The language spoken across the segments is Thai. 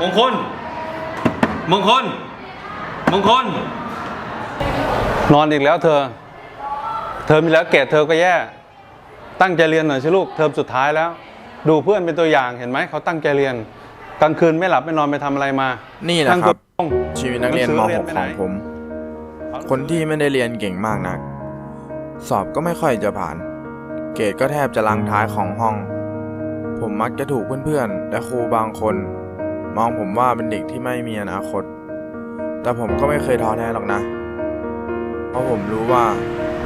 มงคล มงคล มงคล นอนอีกแล้วเธอเทอมที่แล้วเกรดเธอก็แย่ ตั้งใจเรียนหน่อยสิลูก เทอมสุดท้ายแล้ว ดูเพื่อนเป็นตัวอย่างเห็นไหม เขาตั้งใจเรียน กลางคืนไม่หลับไม่นอนไปทำอะไรมา นี่แหละนั่งครับตัวตรงชีวิตนักเรียนหมสืเรี .6 ไปขไหองผม คนที่ไม่ได้เรียนเก่งมากนัก สอบก็ไม่ค่อยจะผ่าน เกรดก็แทบจะลังท้ายของห้อง ผมมักจะถูกเพื่อนๆและครูบางคน มองผมว่าเป็นเด็กที่ไม่มีอนาคต แต่ผมก็ไม่เคยท้อแท้หรอกนะ เพราะผมรู้ว่า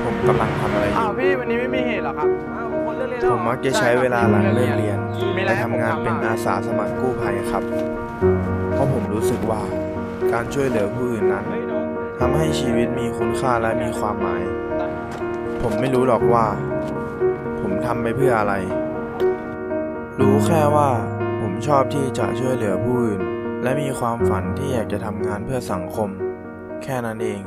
ผมกำลังทำอะไรออ้าวยู่พี่วันนี้ไม่มีเหตุเหรอครับอ้าวคนเลิกเรียนแล้วผมมักจะใช้เวลาหลังเลิกเรียนมีอะไรไปทำงานเป็นอาสาสมัครกู้ภัยครับ เพราะผมรู้สึกว่าการช่วยเหลือผู้อื่นนั้น เฮ้ยน้องทำให้ชีวิตมีคุณค่าและมีความหมาย ผมไม่รู้หรอกว่า ผมทำไปเพื่ออะไร รู้แค่ว่าผม ชอบที่จะช่วยเหลือผู้อื่น และมีความฝันที่อยากจะทำงานเพื่อสังคม แค่นั้นเอง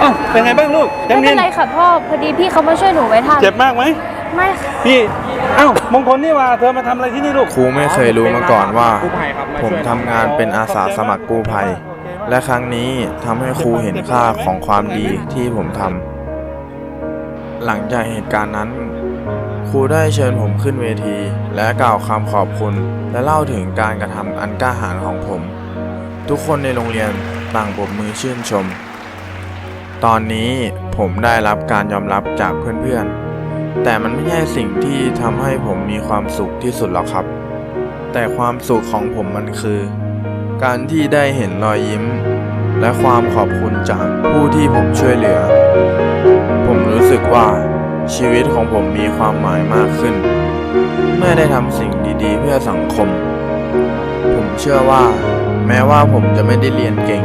เอ้าเป็นไงบ้างลูกยังไม่เป็นไรค่ะพ่อ พอดีพี่เขามาช่วยหนูไว้ทันเจ็บมากไหมไม่ค่ะพี่เอ้ามงคลนี่ว่าเธอมาทำอะไรที่นี่ลูกครูไม่เคยรู้มาก่อนว่ากู้ภัยครับผมทำงานเป็นอาสาสมัครกู้ภัย และครั้งนี้ทำให้ครูเห็นค่าของความดีที่ผมทำหลังจากเหตุการณ์นั้น ครูได้เชิญผมขึ้นเวที และกล่าวคำขอบคุณ และเล่าถึงการกระทำอันกล้าหาญของผม ทุกคนในโรงเรียนต่างปรบมือชื่นชม ตอนนี้ผมได้รับการยอมรับจากเพื่อนๆ แต่มันไม่ใช่สิ่งที่ทำให้ผมมีความสุขที่สุดหรอกครับ แต่ความสุขของผมมันคือ การที่ได้เห็นรอยยิ้ม และความขอบคุณจากผู้ที่ผมช่วยเหลือ ผมรู้สึกว่าชีวิตของผมมีความหมายมากขึ้น เมื่อได้ทำสิ่งดีๆ เพื่อสังคม ผมเชื่อว่า แม้ว่าผมจะไม่ได้เรียนเก่ง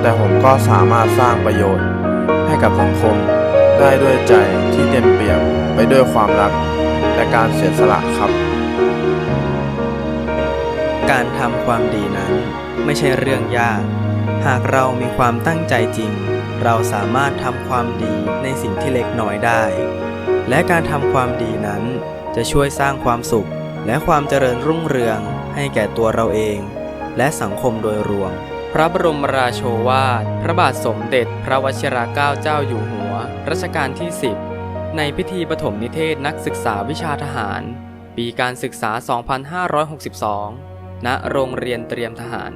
แต่ผมก็สามารถสร้างประโยชน์ ให้กับสังคมได้ด้วยใจที่เต็มเปี่ยมไปด้วยความรัก และการเสียสละครับ การทำความดีนั้นไม่ใช่เรื่องยาก หากเรามีความตั้งใจจริง เราสามารถทำความดีในสิ่งที่เล็กน้อยได้ และการทำความดีนั้นจะช่วยสร้างความสุข และความเจริญรุ่งเรืองให้แก่ตัวเราเอง และสังคมโดยรวม พระบรมราโชวาท พระบาทสมเด็จพระวชิรเกล้าเจ้าอยู่หัว รัชกาลที่ 10 ในพิธีปฐมนิเทศนักศึกษาวิชาทหาร ปีการศึกษา 2562 ณโรงเรียนเตรียมทหาร